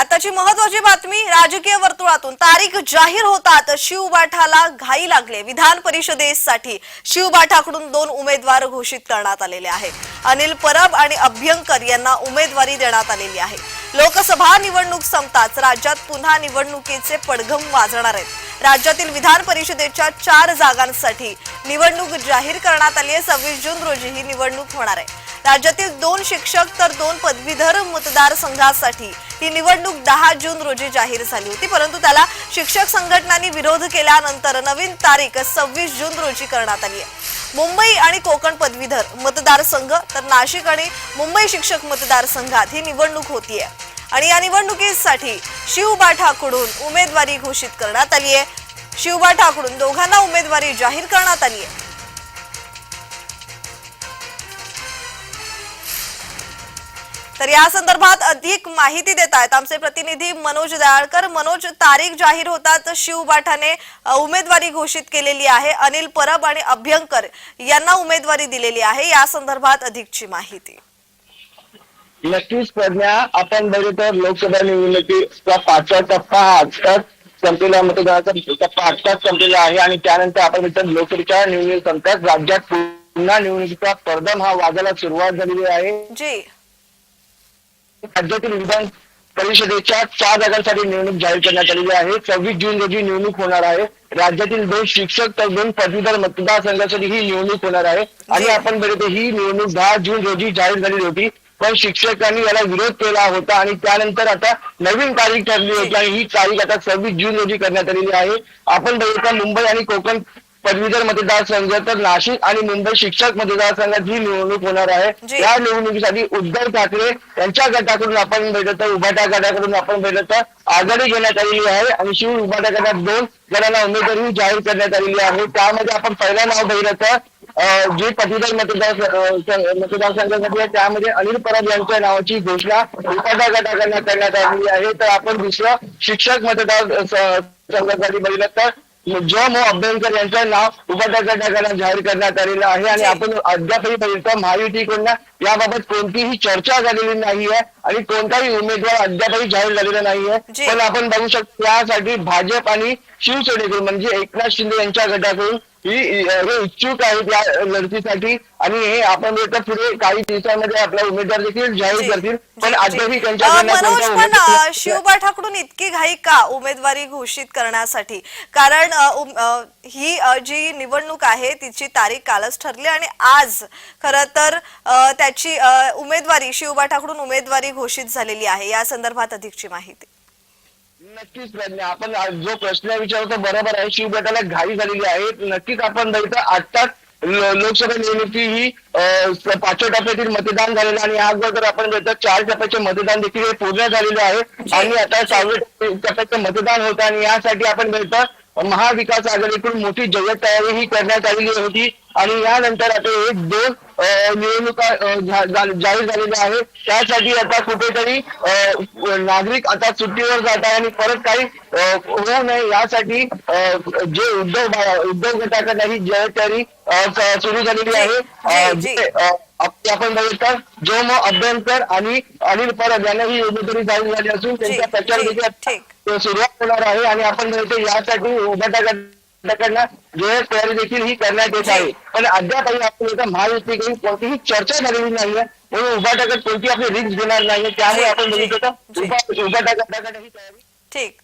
आताची महत्वाची बातमी राजकीय वर्तुळातून. तारीख जाहीर होतात शिवबाठाला घाई लागले. विधान परिषदेसाठी शिवबाठाकडून दोन उमेदवार घोषित करण्यात आलेले आहेत. अनिल परब आणि अभ्यंकर यांना उमेदवारी देण्यात आलेली आहे. लोकसभा निवडणूक संपताच राज्यात पुन्हा निवडणुकीचे पडघम वाजणार आहेत. राज्यातील विधान परिषदेच्या चार जागांसाठी निवडणूक जाहीर करण्यात आली आहे. सव्वीस जून रोजी ही निवडणूक होणार आहे. राज्यातील दोन शिक्षक तर दोन पदवीधर मतदारसंघासाठी ही निवडणूक दहा जून रोजी जाहीर झाली होती. परंतु त्याला शिक्षक संघटनांनी विरोध केल्यानंतर नवीन तारीख सव्वीस जून रोजी करण्यात आली आहे. मुंबई आणि कोकण पदवीधर मतदारसंघ तर नाशिक आणि मुंबई शिक्षक मतदारसंघात ही निवडणूक होतीये. आणि या निवडणुकीसाठी शिवबा शिवबाठाकडून उमेदवारी घोषित करण्यात आली आहे शिवबा शिवबाठाकडून दोघांना उमेदवारी जाहीर करण्यात आली आहे तर या संदर्भात अधिक माहिती देत आहेत आमचे प्रतिनिधी मनोज दयाळकर. मनोज तारीख जाहीर होतात शिवबाठाने अ, उमेदवारी घोषित केलेली आहे. अनिल परब आणि अभ्यंकर यांना उमेदवारी दिलेली आहे. या संदर्भात अधिकची माहिती. नक्कीच प्रज्ञा आपण बघितलं तर लोकसभा निवडणुकीचा पाचवा टप्पा आत्ताच संपलेला मतदानाचा टप्पा आत्ताच संपलेला आहे आणि त्यानंतर आपण बघितलं लोकसभेच्या निवडणूक राज्यात पुन्हा निवडणुकीचा पडदम हा वाजायला सुरुवात झालेली आहे. जी. राज्यातील विधान परिषदेच्या चार जागांसाठी निवडणूक जाहीर करण्यात आलेली आहे. सव्वीस जून रोजी निवडणूक होणार आहे. राज्यातील दोन शिक्षक तर दोन पदवीधर मतदारसंघासाठी ही निवडणूक होणार आहे. आणि. आपण बघितलं ही निवडणूक दहा जून रोजी जाहीर झालेली होती. पण शिक्षकांनी याला विरोध केला होता आणि त्यानंतर आता नवीन तारीख ठरली होती आणि ही तारीख आता सव्वीस जून रोजी करण्यात आलेली आहे. आपण बघितलं मुंबई आणि कोकण पदवीधर मतदारसंघ तर नाशिक आणि मुंबई शिक्षक मतदारसंघात ही निवडणूक होणार आहे. या निवडणुकीसाठी उद्धव ठाकरे यांच्या गटाकडून आपण तर उभाटा गटाकडून आपण तर आघाडी घेण्यात आलेली आहे आणि शिव उभाटा गटात दोन जणांना उमेदवारी जाहीर करण्यात आलेली आहे. त्यामध्ये आपण पहिलं नाव अं, जे पदवीधर मतदार मतदारसंघासाठी आहे त्यामध्ये अनिल परब यांच्या नावाची घोषणा उभाटा गटाकडनं करण्यात आलेली आहे. तर आपण दुसरं शिक्षक मतदार संघासाठी बघितलं तर जो मो अभ्यंकर यांचं नाव गटाकडे जाहीर करण्यात आलेलं आहे आणि. आपण अद्यापही बघितलं महायुतीकडून याबाबत कोणतीही चर्चा झालेली नाहीये आणि कोणताही उमेदवार अद्यापही जाहीर झालेला नाहीये. पण आपण बघू शकतो यासाठी भाजप आणि शिवसेनेकडून म्हणजे एकनाथ शिंदे यांच्या गटाकडून ही हे इच्छुक आहेत या लढतीसाठी. आणि हे आपण बघितलं पुढे काही दिवसांमध्ये आपला उमेदवार देखील जाहीर करतील. पण. अद्यापही अ, उमेदवार- शिवबाठाकडून इतकी घाई का उमेदवारी घोषित करण्यासाठी? कारण ही जी निवडणूक आहे तिची तारीख कालच ठरली आणि आज खर तर त्याची उमेदवारी शिवबाठाकडून उमेदवारी घोषित झालेली आहे. या संदर्भात अधिकची माहिती. नक्कीच प्रज्ञा आपण जो प्रश्न विचारतो बरोबर आहे. शिवगटाला घाई झालेली आहे. नक्कीच आपण बघितलं आत्ताच लोकसभा निवडणुकी ही पाचव्या टप्प्यातील मतदान झालेलं आणि अगोदर आपण बघितलं चार टप्प्याचे मतदान देखील हे पूर्ण झालेलं आहे. आणि आता सहाव्या टप्प्याचं मतदान होतं. आणि यासाठी आपण बघितलं महाविकास आघाडीकडून मोठी जय्यत तयारी ही करण्यात आलेली होती. आणि यानंतर आता एक दोन निवडणुका जाहीर झालेल्या आहेत. त्यासाठी आता कुठेतरी नागरिक आता सुट्टीवर जात आहे आणि परत काही होऊ नये यासाठी जे उद्धव उद्धव गटाकडे ही स- सुरू झालेली आहे. आपण बघितलं जो मग अभ्यंकर आणि अनिल परब यांना ही उमेदवारी जाहीर झाली असून त्यांचा जी, प्रचार सुरुवात होणार आहे. आणि आपण बघितलं यासाठी उभा गटाकडनं जे तयारी देखील ही करण्यात येत आहे. पण अद्यापही इथं महायुतीकडून कोणतीही चर्चा झालेली नाहीये. म्हणून उभा कोणती आपली रिस्क घेणार नाहीये. त्यामुळे आपण बघितलं तर. उभा उभा गटाकडे ही तयारी ठीक.